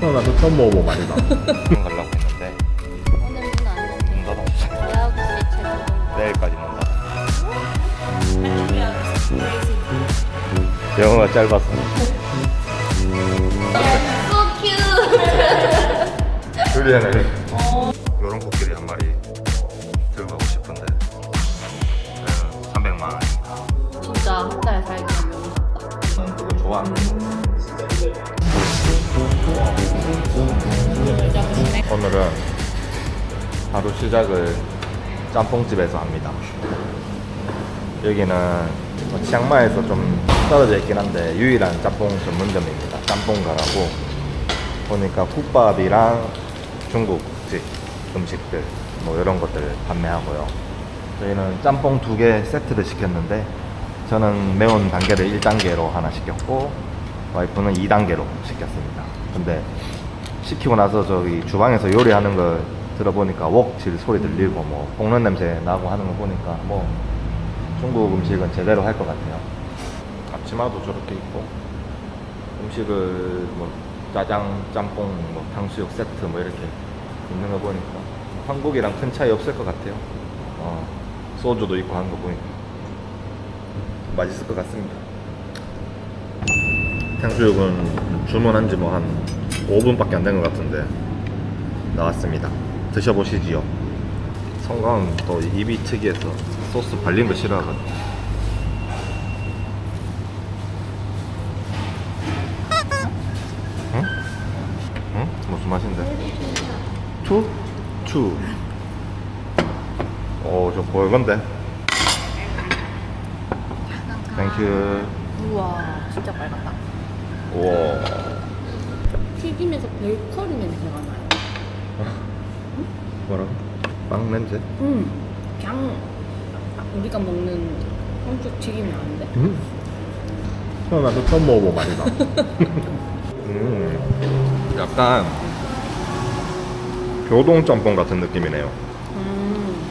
나도 처음 먹어보 말이다. 가려고 했는데 오늘 문 안 열려. 문 닫았어. 예약 시 최종. 내일까지 문 닫았어. 영어가 짧아서. So cute. 줄리안을 요런 코끼리 한 마리 들고 가고 싶은데 300만 원입니다. 진짜 한 달 살기면 너무 좋다. 저는 그거 좋아하는 거. 오늘은 하루 시작을 짬뽕집에서 합니다. 여기는 뭐 치앙마이에서 좀 떨어져 있긴 한데 유일한 짬뽕 전문점입니다. 짬뽕 가라고 보니까 국밥이랑 중국집 음식들 뭐 이런 것들 판매하고요. 저희는 짬뽕 두 개 세트를 시켰는데 저는 매운 단계를 1단계로 하나 시켰고 와이프는 2단계로 시켰습니다. 근데 시키고 나서 저기 주방에서 요리하는 걸 들어보니까 웍질 소리 들리고 뭐 볶는 냄새 나고 하는 거 보니까 뭐 중국 음식은 제대로 할 것 같아요. 앞치마도 저렇게 있고 음식을 뭐 짜장, 짬뽕, 뭐 탕수육 세트 뭐 이렇게 있는 거 보니까 한국이랑 큰 차이 없을 것 같아요. 어, 소주도 있고 하는 거 보니까 맛있을 것 같습니다. 탕수육은 주문한 지 뭐한 5분밖에 안 된 것 같은데 나왔습니다. 드셔보시지요. 성광은 또 입이 특이해서 소스 발린 거 싫어하거든. 응? 응? 무슨 맛인데? 투? 투. 오, 저 볼건데. 땡큐. 우와 진짜 빨갛다. 우와. 튀김에서 베이커리 냄새가 나요. 뭐라고? 빵 냄새? 음. 그냥 우리가 먹는 한국 튀김이 아닌데? 음? 형 나도 처음 먹어보 말이다. 음. 약간 교동 짬뽕 같은 느낌이네요. 음.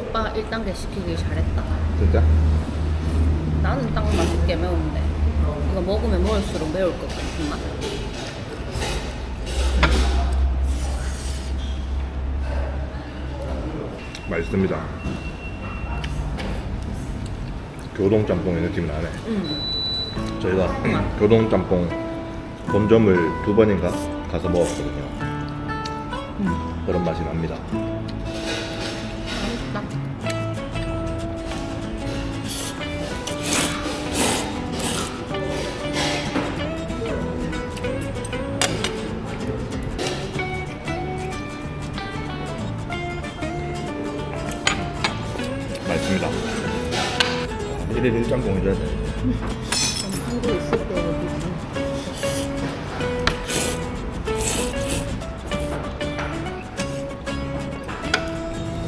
오빠 1단계 시키길 잘했다. 진짜? 나는 딱 맛있게 매운데 이거 먹으면 먹을수록 매울 것 같은 맛. 맛있습니다. 교동 짬뽕의 느낌이 나네. 음. 저희가 교동 짬뽕 본점을 두 번인가 가서 먹었거든요. 그런 맛이 납니다. 1일 1짬뽕 해줘야 돼. 한국에 있을 때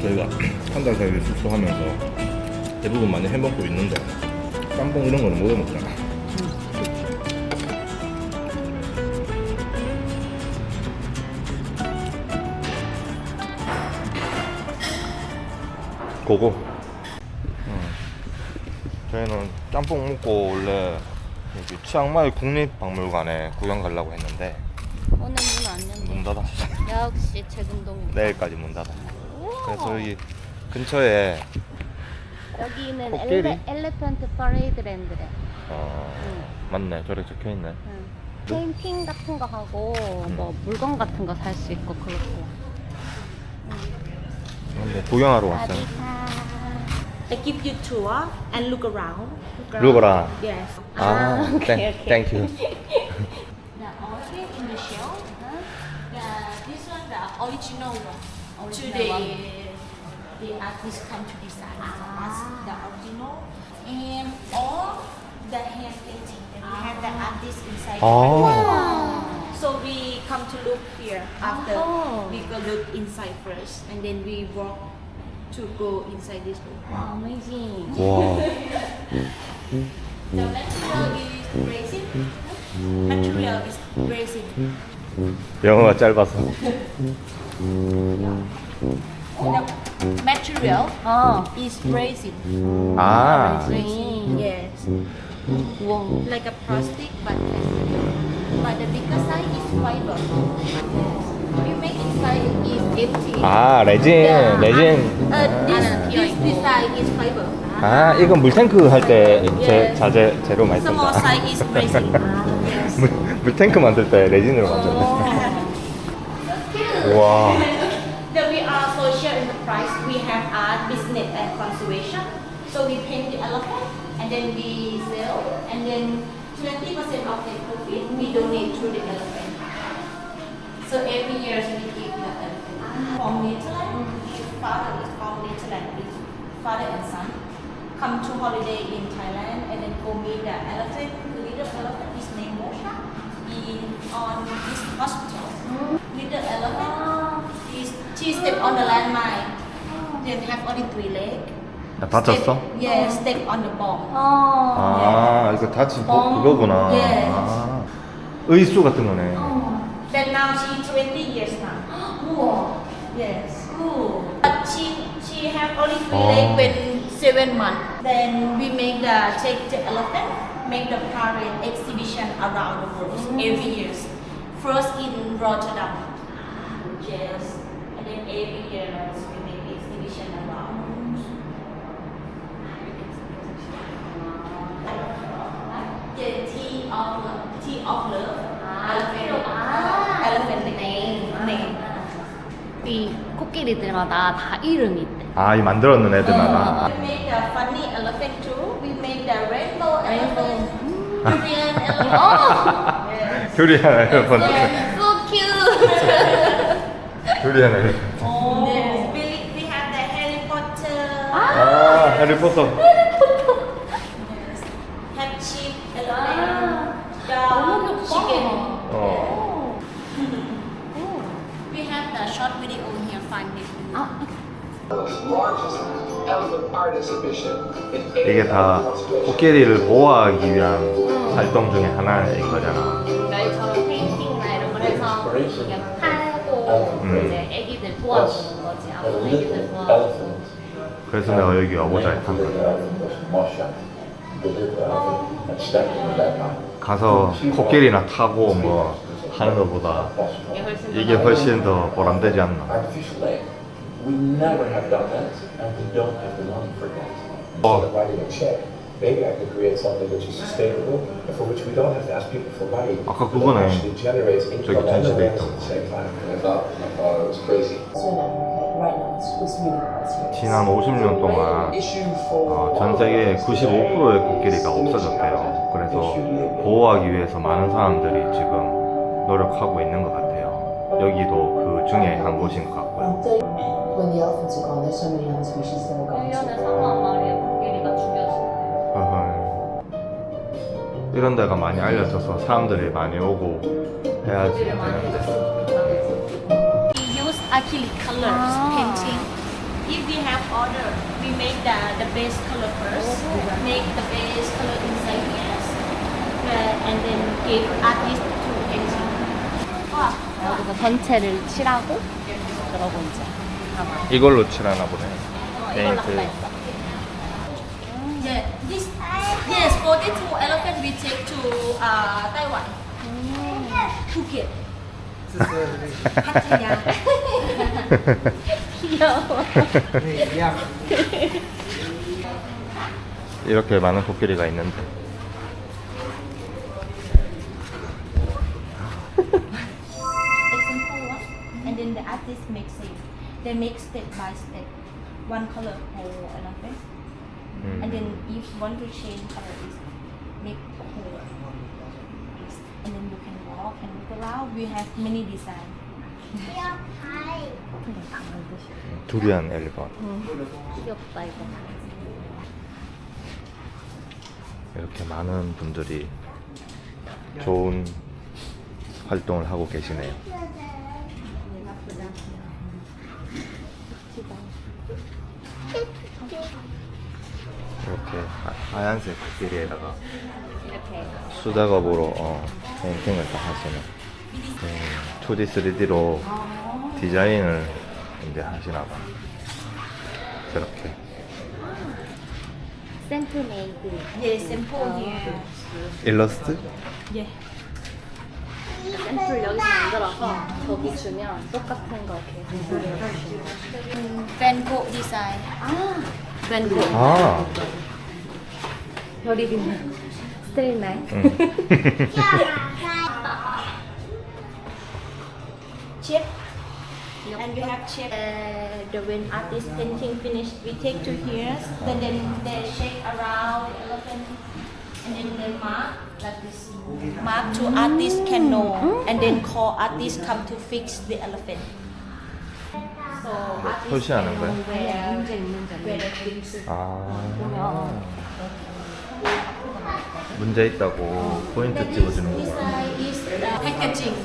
저희가 한 달 사이에 숙소하면서 대부분 많이 해먹고 있는데 짬뽕 이런 거는 못 해먹잖아. 고고. 저희는 짬뽕 먹고 원래 여기 치앙마이 국립박물관에 구경 가려고 했는데 오늘 문안문 연대. 닫았어. 역시 최근동. 내일까지 문 닫아. 그래서 여기 근처에 여기는 코끼리? 엘레, 엘레펀트 퍼레이드 랜드래. 어 응. 맞네 저렇게 적혀 있네. 응. 캠핑 같은 거 하고 뭐 물건 같은 거 살 수 있고 그렇고. 근데 구경하러 왔어요. I give you tour and look around. Look around. Yes. Ah, okay, thank, okay. thank you. the oil in the shell. Uh-huh. The, this one the original one. Original Today, one. the artist come to design ah. the original and all the hand painting that ah. we have the artist inside. Oh. Wow. So we come to look here after oh. we go look inside first and then we walk to go inside this room. Amazing. 와, The material is resin. Material is resin. 영어가 짧아서. The material 어. is resin. 아, 음. Yes. Like a plastic, but but the bigger size is fiber. Yes. We make inside is empty. 아 레진. 레진. Uh, this, 아, this design is fiber. 아 이건 물탱크 할 때제 Yes. 자재 재료 많이 Small 쓴다. size is resin. yes. 물, 물탱크 만들 때 레진으로 만들네. 와. Then we are social enterprise. We have art, business, and conservation. So we paint the elephant, and then we sell, and then 20% of the profit we donate to the elephant. So every year we give the elephant. From Netherlands, his father is from Netherlands. His father and son come to holiday in Thailand, and then go meet the elephant. The little elephant is named Mosha. In on this hospital. Little elephant. Is she step on the landmine. Then have only three legs. 야, 다쳤어? Yeah, step on the bomb. 아 이거 다친 거 그거구나. Yes. 아, 의수 같은 거네. Then now she 20 years now. Yes. Cool. But she she have only three Oh. legs when seven months. Then we make the take the elephant, make the parade exhibition around the world mm-hmm. every year. First in Rotterdam. Ah, yes. And then every year we make exhibition around. 코끼리들마다 다 이름이 있대. 아 이 만들었는 애들마다. We make the funny elephant too. We make the rainbow elephant. Korean elephant. yes. 교리한 엘리펀트. So cute. 교리한 엘리펀트. Yes. We, we have the Harry Potter. 아 해리포터. Yes. Have sheep elephant. Dog. Chicken. 어. We have the short video here. Five minutes. largest elephant art exhibition in 이게 다 코끼리를 보호하기 위한 활동 중에 하나인 거잖아. 멸처럼 페인팅이나 이런 걸 해서 이게 팔고 음. 이제 애기들 도와주는 거지. 아픈 애기들 도와주고. 그래서 내가 여기 와보자 했던 거야. 가서 코끼리나 타고 뭐 하는 것보다 이게 훨씬 더 보람되지 않나. We never have done that, and we don't have the money for that. Oh. Writing a check, maybe I could create something which is sustainable, and for which we don't have to ask people for money. 아까 그거네. actually generates income and 있던 at the same time. I thought, I thought it was crazy. 지난 50년 동안 어, 전 세계 95%의 코끼리가 없어졌대요. 그래서 보호하기 위해서 많은 사람들이 지금 노력하고 있는 것 같아요. 여기도 그 중에 한 곳인 것 같고요. When the elephants are gone, there's so many other species that are gone. 1년에 3만 마리의 코끼리가 죽여진대. 어허이. 이런 데가 많이 알려져서 사람들이 많이 오고 해야지 코끼리를 많이 되는데. 죽였어. We use acrylic colors painting. If we have order, we make the, the base color first. Make the base color inside here. Uh, and then give artist to painting. 와, 전체를 칠하고 그러고 이제 이걸로 칠하나 보네. 어. 했어. Yeah, this yes for this two elephant we take to uh, Taiwan. Phuket. 파타야. 귀여워. 이렇게 많은 코끼리가 있는데. Example one, and then the artist makes it. They make step by step. One color whole elephant, 음. and then if want to change color, is make whole. And then you can walk and look around. We have many design. 두리안 엘리펀트. 귀엽다 이거. 이렇게 많은 분들이 좋은 활동을 하고 계시네요. 이렇게 하- 하얀색 이렇게 수작업으로 어, 페인팅을 다 하시는 음, 2D, 3D로 디자인을 이제 하시나 봐. 저렇게 Sample made. Yeah, sample here. 일러스트? Yeah. 샘플 여기서 만들어서 저기 주면 똑같은 거 이렇게 Van Gogh design. 밴드 아. 별이비는 스테일 나이 Chip. And we have chip. Uh, the when artist painting finished, we take to here. Then then they shake around the elephant, and then they mark like this. Mark to artist can know, and then call artist come to fix the elephant. So artist 표시하는 can 거야? know where where they fix. 아. 문제 있다고 포인트 찍어주는 This 거구나. side is the packaging.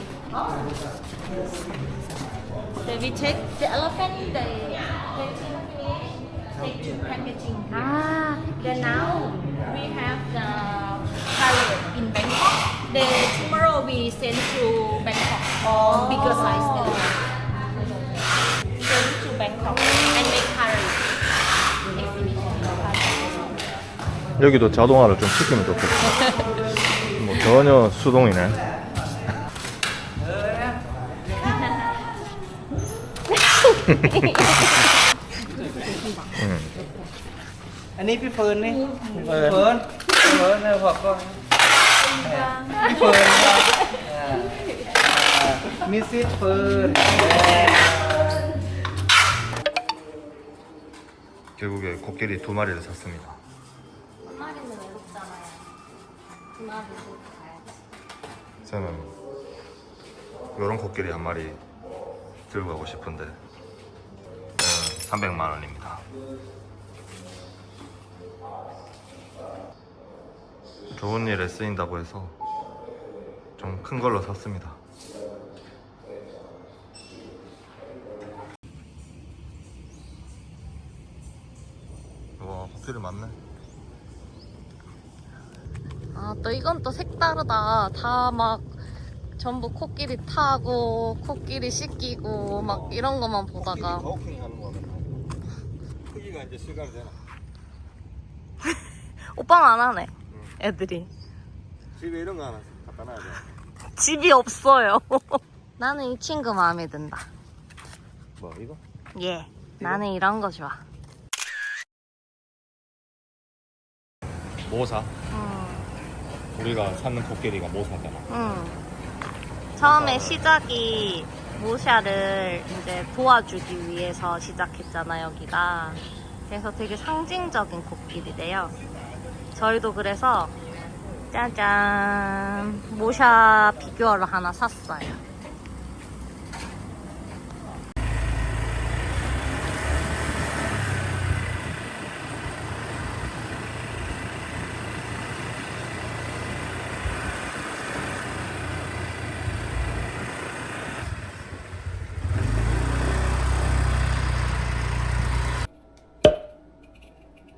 Then we take the elephant, the painting finish, Take to packaging. 아 Then now we have the parrot in Bangkok. Then tomorrow we send to Bangkok or bigger size. Send to Bangkok and make. Exhibition. 여기도 자동화를 좀 시키면 좋겠다. 뭐 전혀 수동이네. 음. อันนี้พี่เฟิร์นนี่พี่เฟิร์นพี่เฟิร์นเออพอก็พี่เฟิร์นครับมิสซิสเฟิร์น 결국에 코끼리 두 마리를 샀습니다. 한 마리는 외롭잖아요 두 마리도 가야지 저는 이런 코끼리 한 마리 들고 가고 싶은데 300만 원입니다. 좋은 일에 쓰인다고 해서 좀 큰 걸로 샀습니다. 와 코끼리 많네. 아 또 이건 또 색다르다 다 막 전부 코끼리 타고 코끼리 씻기고 막 이런 것만 보다가 버킹 하는 거는 크기가 이제 실감이 되나? 오빠는 안 하네 애들이 집에 이런 거 하나 갖다 놔야 돼. 집이 없어요 나는 이 친구 마음에 든다 뭐 이거? 예 나는 이런 거 좋아 모사. 음, 우리가 찾는 코끼리가 모사잖아. 음. 처음에 시작이 모샤를 이제 도와주기 위해서 시작했잖아 여기가 그래서 되게 상징적인 코끼리래요 저희도 그래서 짜잔. 모샤 피규어를 하나 샀어요.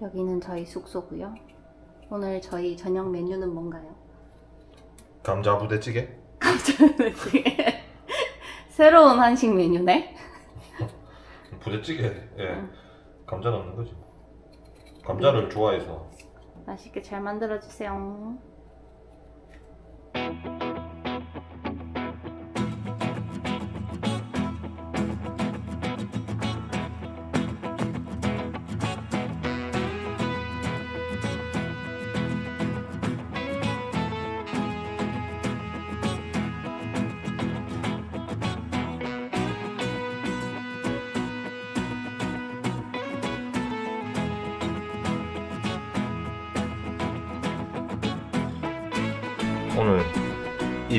여기는 저희 숙소고요 오늘 저희 저녁 메뉴는 뭔가요? 감자 부대찌개? 새로운 한식 메뉴네 부대찌개. 예. 감자 넣는 거지. 감자를 좋아해서. 맛있게 잘 만들어 주세요.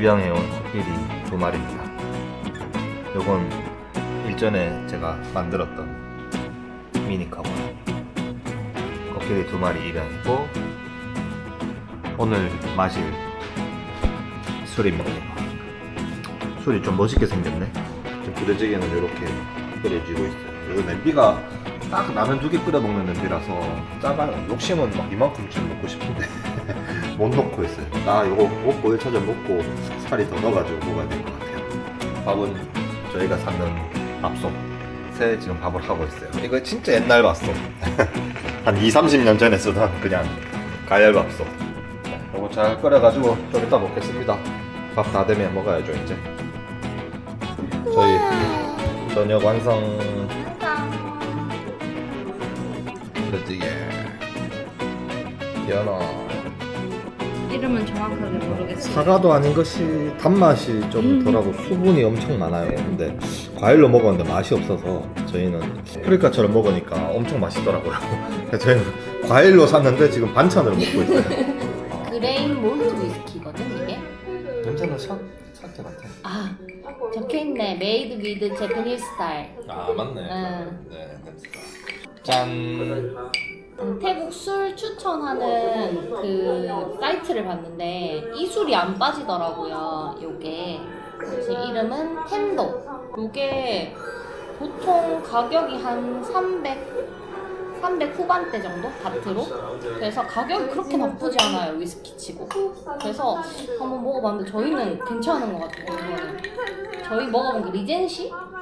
입양해 온 코끼리 두 마리입니다. 요건 일전에 제가 만들었던 미니카고 코끼리 두 마리 입양했고 오늘 마실 술입니다. 술이 좀 멋있게 생겼네. 지금 부대찌개는 이렇게 끓여지고 있어요. 이거 냄비가 딱 라면 두 개 끓여 먹는 냄비라서 작아요. 욕심은 막 이만큼쯤 먹고 싶은데 못 넣고 있어요. 나 이거 먹고 1차전 먹고 살이 더 넣어가지고 먹어야 될 것 같아요. 밥은 저희가 샀는 밥솥 새 지금 밥을 하고 있어요. 이거 진짜 옛날 밥솥. 한 2, 30년 전에 쓰던 그냥 가열밥솥. 이거 잘 끓여가지고 좀 이따 먹겠습니다. 밥 다 되면 먹어야죠 이제. 저희 저녁 완성. 그찌개. 연어. 이름은 정확하게 모르겠어. 사과도 아닌 것이 단맛이 좀 덜하고 수분이 엄청 많아요. 근데 과일로 먹었는데 맛이 없어서 저희는 파프리카처럼 먹으니까 엄청 맛있더라고요. 그래서 저희는 과일로 샀는데 지금 반찬으로 먹고 있어요. 그레인 몰트 위스키거든 이게. 냄새는 샷 사태 같아. 아 적혀있네. Made with Japanese style. 아 맞네. 응. 네 냄새가. 짠. 음, 태국 술 추천하는 그 사이트를 봤는데 이 술이 안 빠지더라고요. 요게 그래서 이름은 텐도. 요게 보통 가격이 한 300, 300 후반대 정도 바트로. 그래서 가격이 그렇게 나쁘지 않아요 위스키 치고. 그래서 한번 먹어봤는데 저희는 괜찮은 것 같아요. 저희 먹어본 게 리젠시 먹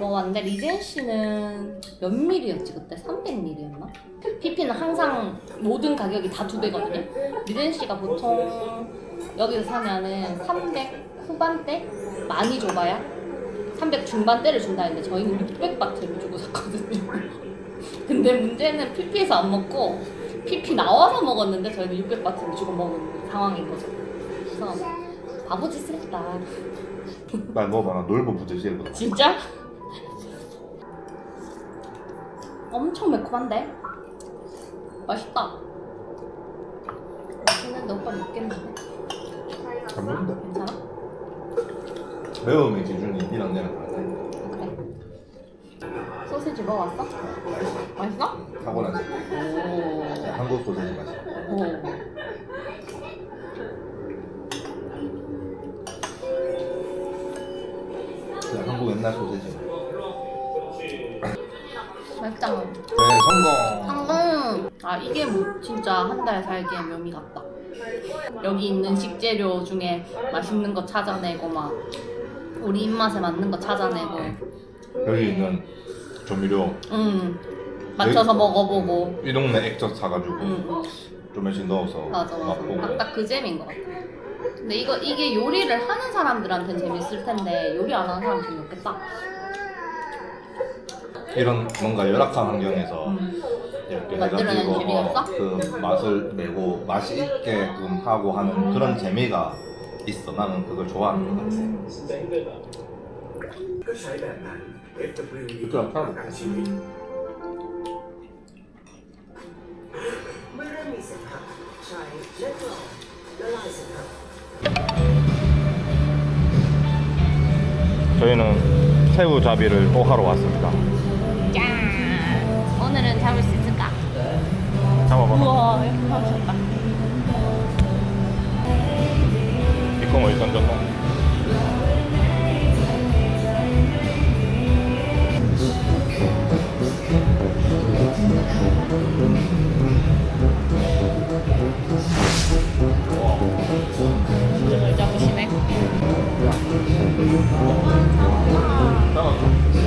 어봤는데 리젠시는 몇 밀이었지 그때 300밀이었나? PP는 항상 모든 가격이 다 두 배거든요. 리젠시가 보통 여기서 사면은 300 후반대 많이 줘봐야 300 중반대를 준다 했는데 저희는 600바트를 주고 샀거든요. 근데 문제는 PP에서 안 먹고 PP 나와서 먹었는데 저희는 600바트를 주고 먹은 상황인 거죠. 그래서 바보짓을 했다. 말 먹어봐. 놀부 부대질보다. 진짜? 엄청 매콤한데? 맛있다. 맛있는데 오빠 먹겠는데? 잘 먹는다. 괜찮아? 매움의 기준이 얘랑 다르네. 그래. 소세지 먹어봤어? 맛있어? 타고난 오. 한국 소세지 맛이. 오. 그냥 한국 옛날 소세지. 맛있다. 네 성공. 성공! 아 이게 뭐 진짜 한 달 살기의 묘미 같다. 여기 있는 식재료 중에 맛있는 거 찾아내고 막 우리 입맛에 맞는 거 찾아내고 여기 있는 조미료 음 맞춰서 여기- 먹어보고 이 동네 액젓 사가지고 음, 음. 조금씩 넣어서 맞아 맞아 맛보고. 딱, 딱 그 재미인 것 같아 근데 이거 이게 요리를 하는 사람들한테는 재밌을 텐데 요리 안 하는 사람 재미없겠다 이런 뭔가 열악한 환경에서 음. 이렇게 해가지고 어, 그 맛을 내고 맛이 있게끔 하고 하는 음. 그런 재미가 있어. 나는 그걸 좋아하는 것 같아. 진짜 그렇게 아파. 저희는 새우잡이를 또 하러 왔습니다. 짠 오늘은 잡을 수 있을까? 잡아봐. 우와 이렇게 잡으셨다 이거 어디 던졌노? 잘 잡으시네 아니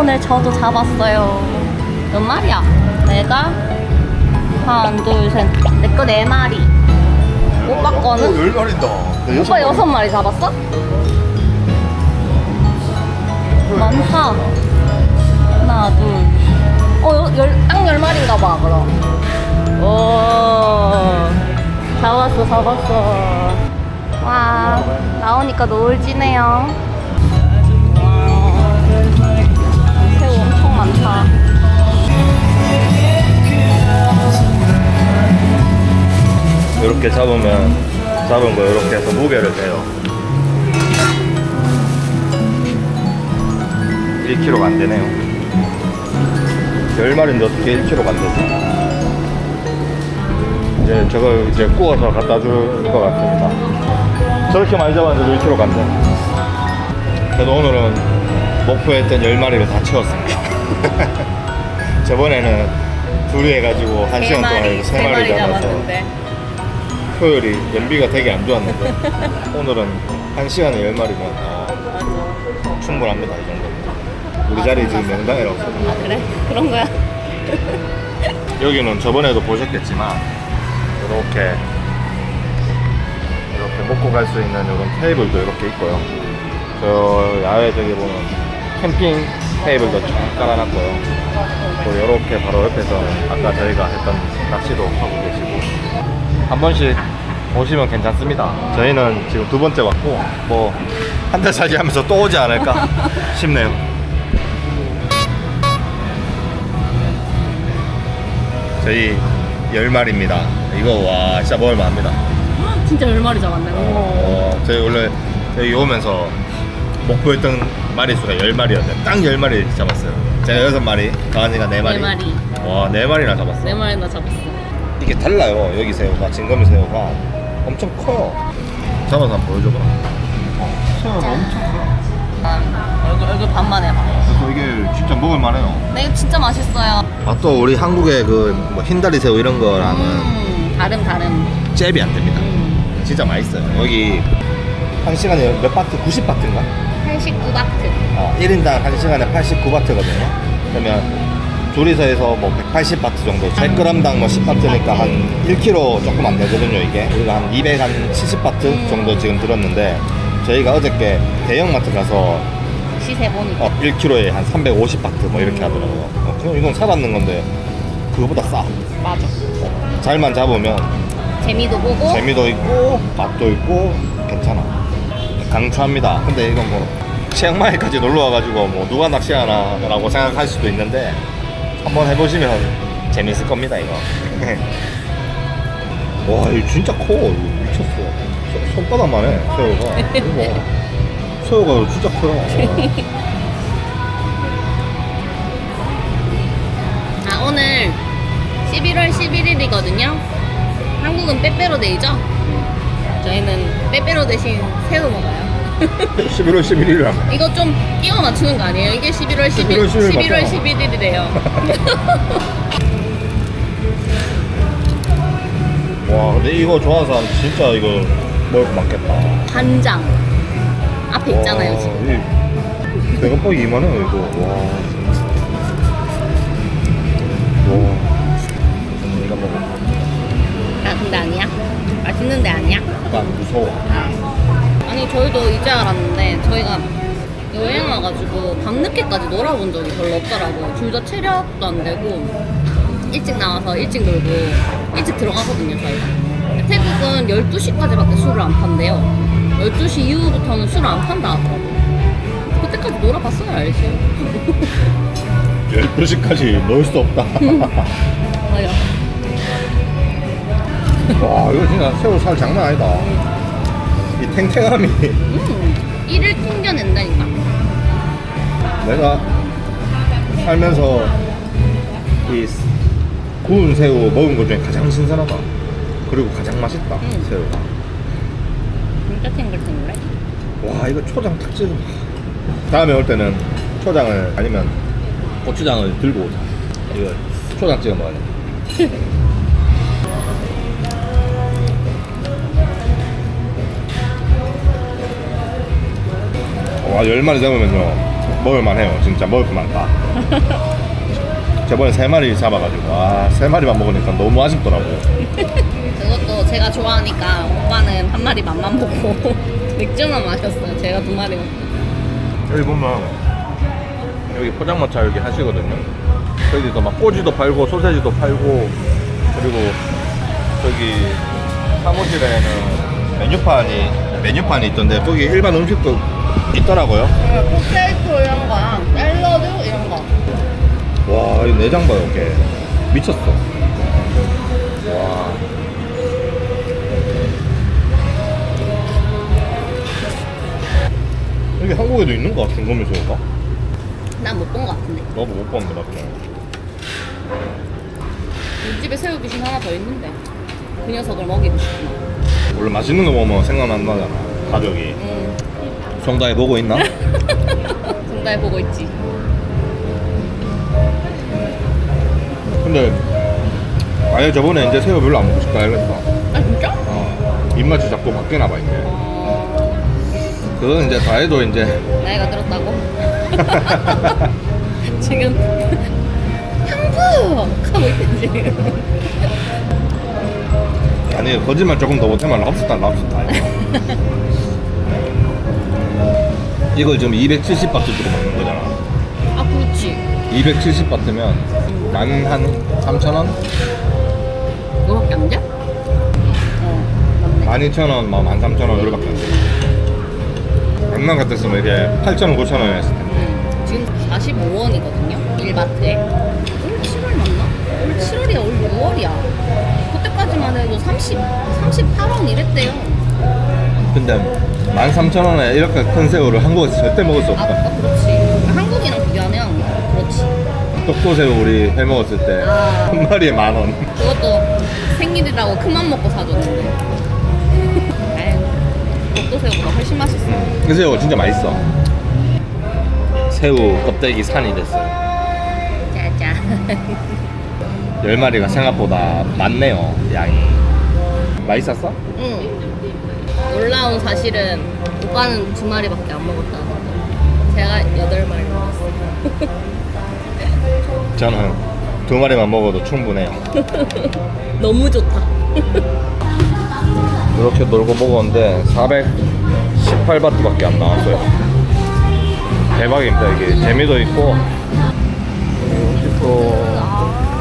오늘 저도 잡았어요. 몇 마리야? 내가 하나, 둘, 셋. 내 거 네 마리. 오빠 거는? 열 마리다. 오빠 여섯 마리 잡았어? 많다. 하나, 둘. 어, 여- 열, 딱 열 마리인가 봐, 그럼. 오. 잡았어, 잡았어. 와, 나오니까 노을 지네요. 많다. 이렇게 잡으면 잡은 거 이렇게 해서 무게를 재요 1kg가 안 되네요 10마리인데 어떻게 1kg가 안 되지? 이제 저거 이제 구워서 갖다 줄 것 같습니다 저렇게 많이 잡았는데도 1kg가 안 돼. 그래도 오늘은 목표에 했던 10마리를 다 채웠습니다 저번에는 둘이 해가지고 1시간 동안 3마리 잡아서 토요일이 연비가 되게 안 좋았는데 오늘은 한 시간에 열 마리면 어, 충분합니다 이 정도. 우리 자리 지금 명당이라고 써요. 아, 그래? 그런 거야? 여기는 저번에도 보셨겠지만 이렇게 이렇게 먹고 갈 수 있는 이런 테이블도 이렇게 있고요. 저 야외 저기 보면 캠핑 테이블도 쫙 깔아놨고요. 또 이렇게 바로 옆에서 아까 저희가 했던 낚시도 하고 계시고 한 번씩 오시면 괜찮습니다. 저희는 지금 두 번째 왔고 뭐 한 달 살기 하면서 또 오지 않을까 싶네요. 저희 열 마리입니다. 이거 와 진짜 먹을 만합니다. 진짜 열 마리 잡았네. 어, 저희 원래 여기 오면서 목표했던 마리수가 열 마리였는데 딱열 마리 잡았어요. 제가 여섯 마리, 가은이가 네 마리. 네 마리. 와, 네 마리나 잡았어. 네 마리나 잡았어. 이게 달라요. 여기 새우가 진검이 새우가 엄청 커요. 잡아서 한번 보여줘봐. 새우가 엄청 커요. 얼굴 얼굴 반만 해봐. 그래서 이게 진짜 먹을 만해요. 네, 이거 진짜 맛있어요. 아 또 우리 한국의 그뭐 흰다리 새우 이런 거랑은 음, 다름 다름. 잽이 안 됩니다. 음. 진짜 맛있어요. 여기 한 시간에 몇 바트? 90바트인가? 89바트. 어, 1인당 1시간에 89바트거든요. 그러면 둘이서 해서 뭐 180바트 정도, 100g당 뭐 10바트니까 한 1kg 조금 안 되거든요, 이게. 우리가 한 270바트 정도 지금 들었는데, 저희가 어저께 대형마트 가서 시세 보니까. 어, 1kg에 한 350바트 뭐 이렇게 하더라고요. 어, 그럼 이건 살았는 건데, 그거보다 싸. 맞아. 잘만 잡으면 재미도 보고. 재미도 있고, 맛도 있고, 괜찮아. 강추합니다. 근데 이건 뭐, 치앙마이까지 놀러 와가지고 뭐 누가 낚시하나라고 생각할 수도 있는데 한번 해보시면 재밌을 겁니다 이거. 와 이거 진짜 커. 이거 미쳤어. 손- 손바닥만 해 새우가. 이거 봐. 새우가 진짜 커요. 아, 오늘 11월 11일이거든요. 한국은 빼빼로 데이죠? 저희는 빼빼로 대신 새우 먹어요. 11월 11일이라며. 이거 좀 끼워 맞추는 거 아니에요? 이게 11월 11, 11월 11일 11월 맞죠? 11일이래요. 와 근데 이거 좋아하는 사람 진짜 이거 먹을 거 많겠다. 간장. 앞에 있잖아요, 와, 지금. 이 대가빵이 이만해요 이거 와. 와. 아, 근데 아니야? 맛있는 데 아니야? 약간 무서워. 아니, 저희도 이제 알았는데, 저희가 여행 와가지고 밤늦게까지 놀아본 적이 별로 없더라고요. 둘 다 체력도 안 되고, 일찍 나와서 일찍 놀고, 일찍 들어가거든요, 저희가. 근데 태국은 12시까지밖에 술을 안 판대요. 12시 이후부터는 술을 안 판다 하더라고요. 그때까지 놀아봤어야 알지. 12시까지 넣을 수 없다. 와 이거 진짜 새우 살 장난 아니다. 이 탱탱함이 음, 이를 튕겨낸다니까. 내가 살면서 이 구운 새우 먹은 것 중에 가장 신선하다. 그리고 가장 맛있다. 음. 새우가. 진짜 탱글탱글해. 와 이거 초장 탁 찍어. 다음에 올 때는 초장을 아니면 고추장을 들고 오자. 이거 초장 찍어 먹어야 돼. 와, 열 마리 잡으면요. 먹을만 해요. 진짜 먹을 거 많다. 저번에 세 마리 잡아가지고, 와, 세 마리만 먹으니까 너무 아쉽더라고. 그것도 제가 좋아하니까 오빠는 한 마리 맛만 보고 맥주만 마셨어요. 제가 두 마리 먹고. 여기 보면, 여기 포장마차 여기 하시거든요. 여기도 막 꼬지도 팔고, 소세지도 팔고, 그리고 저기 사무실에는 메뉴판이, 메뉴판이 있던데, 거기 일반 음식도 있더라고요. 포테이토 이런 거랑 샐러드 이런 거. 와, 이 내장 봐요, 이렇게. 미쳤어. 와. 여기 한국에도 있는 거 중고미 새우가? 난 못 본 거 같은데. 나도 못 봤는데, 나중에. 이 집에 새우 귀신 하나 더 있는데 그 녀석을 먹이고 싶구나. 원래 맛있는 거 먹으면 생각난다잖아, 가족이. 응. 정다해 보고 있나? 정달 보고 있지. 근데, 아예 저번에 이제 새우 별로 안 먹고 싶다 이랬어. 아 진짜? 어. 입맛이 자꾸 바뀌나 봐, 이제. 어... 그거는 이제 다 해도 이제. 나이가 들었다고? 지금 향부 하고 있대 지금. 아니 거짓말 조금 더 못하면 랍스타 랍스타 이걸 지금 270바트 주고 먹는 거잖아 아 그렇지. 270바트면 만한 3,000원? 그거밖에 안 돼? 어 맞네. 12,000원, 뭐 13,000원 이렇게밖에 안 돼. 강남 같았으면 이게 8,000원, 9,000원 했을 텐데 음, 지금 45원이거든요. 1마트에. 올 7월 맞나? 올 7월이야, 올 6월이야. 그때까지만 해도 30, 38원 이랬대요. 근데 13,000원에 이렇게 큰 새우를 한국에서 절대 먹을 수 아, 없다 아 그렇지. 한국이랑 비교하면 그렇지. 떡도새우 우리 해 먹었을 때 아. 한 마리에 만원 그것도 생일이라고 큰맘 먹고 사줬는데. 에휴, 독도새우보다 훨씬 맛있어. 그 새우 진짜 맛있어 새우 껍데기 산이 됐어요 짜잔. 10마리가 생각보다 많네요 양이 맛있었어? 응. 놀라운 사실은 오빠는 두 마리밖에 안 먹었다는 거. 제가 여덟 마리 먹었어. 저는 두 마리만 먹어도 충분해요 너무 좋다. 이렇게 놀고 먹었는데 418바트밖에 안 나왔어요 대박입니다 이게 재미도 있고 시푸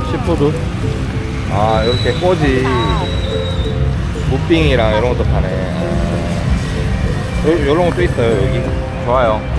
시푸드 아 이렇게 꼬지 무빙이랑 이런 것도 파네 요, 요런 것도 있어요 여기. 좋아요